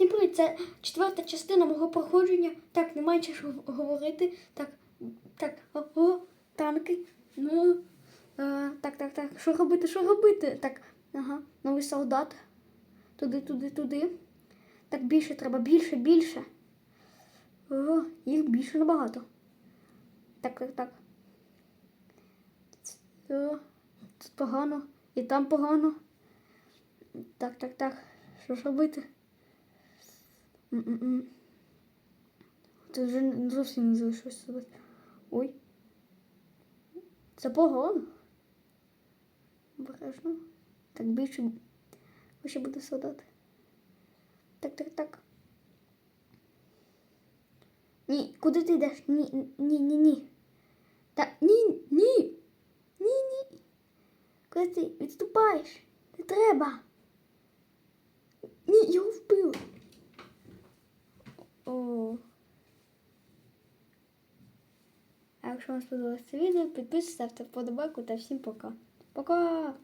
Всім привіт, це четверта частина мого проходження. Так, немає чого говорити. Так, так, о, танки. Ну, е, так, так, так. Що робити, що робити? Так, ага, новий солдат. Туди, туди, туди. Так, більше треба, більше, більше. О, їх більше набагато. Так, так, так. О, тут погано. І там погано. Так, так, так. Що ж робити? Це вже зовсім не залишилось себе. Ой. Це погано. Обережно. Так більше. Ще буде солдат. Так, так, так. Ні, куди ти йдеш? Ні, ні, ні, ні. Так, ні, ні. Ні, ні. Куди ти відступаєш? Не треба. Ні, його вбили. О. А якщо вам сподобалось це відео, підписуйтесь, ставте вподобайку та всім пока. Пока!